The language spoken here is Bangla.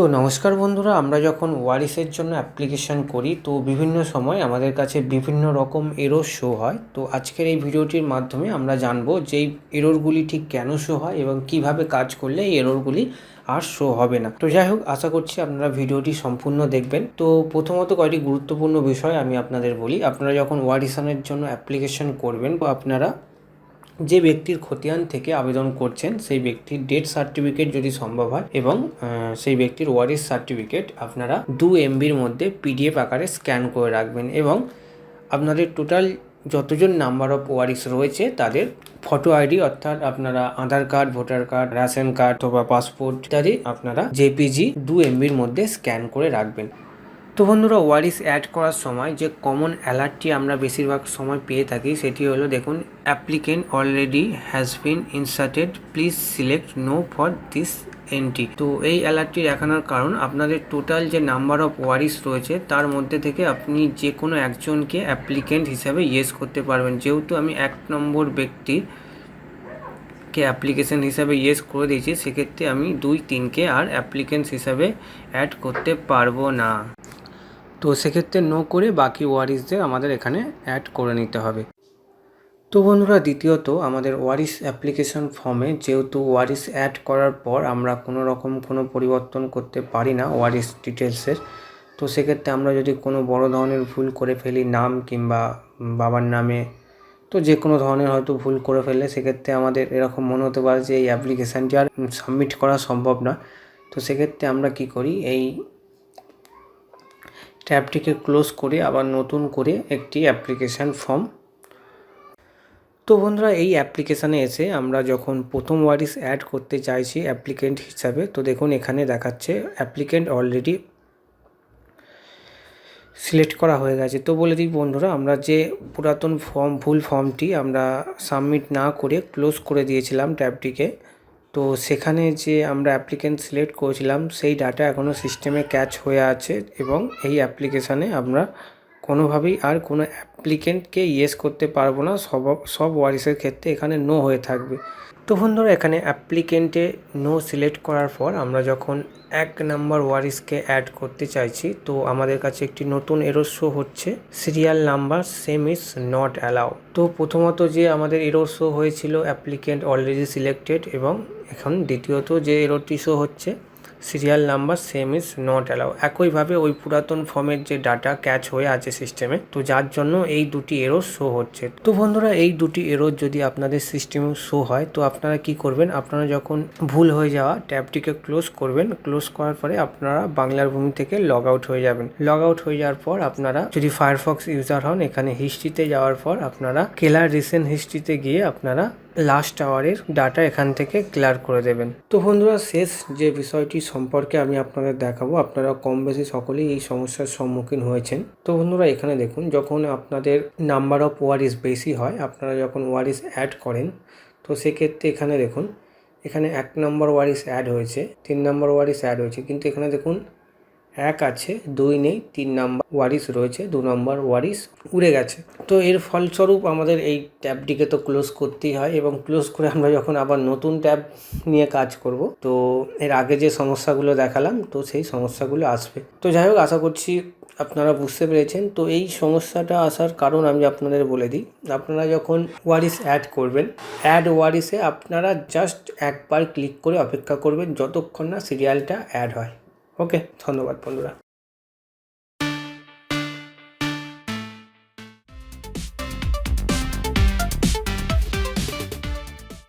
তো নমস্কার বন্ধুরা, আমরা যখন ওয়ারিসের জন্য অ্যাপ্লিকেশন করি, তো বিভিন্ন সময় আমাদের কাছে বিভিন্ন রকম এরর শো হয়। তো আজকের এই ভিডিওটির মাধ্যমে আমরা জানব যে এই এররগুলি ঠিক কেন শো হয় এবং কীভাবে কাজ করলে এই এরোরগুলি আর শো হবে না। তো যাই হোক, আশা করছি আপনারা ভিডিওটি সম্পূর্ণ দেখবেন। তো প্রথমত কয়েকটি গুরুত্বপূর্ণ বিষয় আমি আপনাদের বলি। আপনারা যখন ওয়ারিসানের জন্য অ্যাপ্লিকেশন করবেন, বা আপনারা যে ব্যক্তির খতিয়ান থেকে আবেদন করছেন, সেই ব্যক্তির ডেথ সার্টিফিকেট যদি সম্ভব হয় এবং সেই ব্যক্তির ওয়ারিস সার্টিফিকেট আপনারা দু এমবির মধ্যে পিডিএফ আকারে স্ক্যান করে রাখবেন এবং আপনাদের টোটাল যতজন নাম্বার অফ ওয়ারিস রয়েছে, তাদের ফটো আইডি অর্থাৎ আপনারা Aadhaar card voter card ration card অথবা পাসপোর্ট ইত্যাদি আপনারা জেপিজি দু এমবির মধ্যে স্ক্যান করে রাখবেন। তো বন্ধুরা ওয়ারিস অ্যাড করার সময় যে কমন অ্যালার্টটি আমরা বেশিরভাগ সময় পেয়ে থাকি সেটি হলো, দেখুন applicant already has been inserted please select no for this entry তো এই অ্যালার্টটি দেখানোর কারণ, আপনাদের টোটাল যে নাম্বার অফ ওয়ারিস রয়েছে, তার মধ্যে থেকে আপনি যে কোনো একজনকে অ্যাপ্লিকেন্ট হিসাবে ইয়েস করতে পারবেন। যেহেতু আমি এক নম্বর ব্যক্তির কে অ্যাপ্লিকেশন হিসাবে ইয়েস করে দিয়েছি, সেক্ষেত্রে আমি দুই, তিনকে আর অ্যাপ্লিকেন্টস হিসাবে অ্যাড করতে পারব না। তো সেক্ষেত্রে নো করে বাকি ওয়ারিসদের আমাদের এখানে অ্যাড করে নিতে হবে। তো বন্ধুরা, দ্বিতীয়ত আমাদের ওয়ারিস অ্যাপ্লিকেশন ফর্মে যেহেতু ওয়ারিস অ্যাড করার পর আমরা কোনো রকম কোনো পরিবর্তন করতে পারি না ওয়ারিস ডিটেলসের তো সেক্ষেত্রে আমরা যদি কোনো বড় ধরনের ভুল করে ফেলি, নাম কিংবা বাবার নামে, তো যে কোনো ধরনের হয়তো ভুল করে ফেললে সেক্ষেত্রে আমাদের এরকম মনে হতে পারে যে এই অ্যাপ্লিকেশানটি আর সাবমিট করা সম্ভব না। তো সেক্ষেত্রে আমরা কি করি, এই ট্যাবটিকে ক্লোজ করে আবার নতুন করে একটি অ্যাপ্লিকেশান ফর্ম। তো বন্ধুরা, এই অ্যাপ্লিকেশানে এসে আমরা যখন প্রথম ওয়ারিস অ্যাড করতে চাইছি অ্যাপ্লিকেন্ট হিসাবে, তো দেখুন এখানে দেখাচ্ছে অ্যাপ্লিকেন্ট অলরেডি সিলেক্ট করা হয়ে গেছে। তো বলে দিই বন্ধুরা, আমরা যে পুরাতন ফর্ম, ভুল ফর্মটি আমরা সাবমিট না করে ক্লোজ করে দিয়েছিলাম ট্যাবটিকে তো সেখানে যে আমরা অ্যাপ্লিকেন্ট সিলেক্ট করেছিলাম, সেই ডাটা এখনও সিস্টেমে ক্যাচ হয়ে আছে এবং এই অ্যাপ্লিকেশানে আমরা কোনোভাবেই আর কোনো অ্যাপ্লিকেন্টকে ইয়েস করতে পারব না। সব সব ওয়ারিসের ক্ষেত্রে এখানে নো হয়ে থাকবে। তো বন্ধুরা, এখানে অ্যাপ্লিকেন্টে নো সিলেক্ট করার পর আমরা যখন এক নাম্বার ওয়ারিসকে অ্যাড করতে চাইছি, তো আমাদের কাছে একটি নতুন এরর শো হচ্ছে। Serial number same is not allow তো প্রথমত যে আমাদের এরর শো হয়েছিল, অ্যাপ্লিকেন্ট অলরেডি সিলেক্টেড এবং এখন দ্বিতীয়ত যে এররটি শো হচ্ছে serial number same is not allow একইভাবে ওই পুরাতন ফর্মের যে ডাটা ক্যাচ হয়ে আছে সিস্টেমে তো যার জন্য এই দুটি এরর শো হচ্ছে। তো বন্ধুরা, এই দুটি এরর যদি আপনাদের সিস্টেমে শো হয়, তো আপনারা কি করবেন? আপনারা যখন ভুল হয়ে যাওয়া ট্যাবটিকে ক্লোজ করবেন। ক্লোজ করার পরে আপনারা বাংলার ভূমি থেকে লগ আউট হয়ে যাবেন। লগ আউট হয়ে যাওয়ার পর আপনারা যদি ফায়ারফক্স ইউজার হন, এখানে হিস্ট্রিতে যাওয়ার পর আপনারা কেলার রিসেন্ট হিস্ট্রিতে গিয়ে আপনারা লাস্ট আওয়ারের ডাটা এখান থেকে ক্লিয়ার করে দেবেন। তো বন্ধুরা, শেষ যে বিষয়টি সম্পর্কে আমি আপনাদের দেখাবো, আপনারা কম বেশি সকলেই এই সমস্যার সম্মুখীন হয়েছেন। তো বন্ধুরা, এখানে দেখুন, যখন আপনাদের নাম্বার অফ ওয়ারিস বেশি হয়, আপনারা যখন ওয়ারিস অ্যাড করেন, তো সেক্ষেত্রে এখানে দেখুন, এখানে এক নম্বর ওয়ারিস অ্যাড হয়েছে, তিন নম্বর ওয়ারিস অ্যাড হয়েছে। কিন্তু এখানে দেখুন এক আছে, দুই নেই, তিন নাম্বার ওয়ারিস রয়েছে, দু নম্বর ওয়ারিস উড়ে গেছে। তো এর ফলস্বরূপ আমাদের এই ট্যাবটিকে তো ক্লোজ করতেই হয় এবং ক্লোজ করে আমরা যখন আবার নতুন ট্যাব নিয়ে কাজ করব, তো এর আগে যে সমস্যাগুলো দেখালাম, তো সেই সমস্যাগুলো আসবে। তো যাই হোক, আশা করছি আপনারা বুঝতে পেরেছেন। তো এই সমস্যাটা আসার কারণ আমি আপনাদের বলে দিই। আপনারা যখন ওয়ারিস অ্যাড করবেন, অ্যাড ওয়ারিসে আপনারা জাস্ট একবার ক্লিক করে অপেক্ষা করবেন, যতক্ষণ না সিরিয়ালটা অ্যাড হয়। ওকে ধন্যবাদ বন্ধুরা।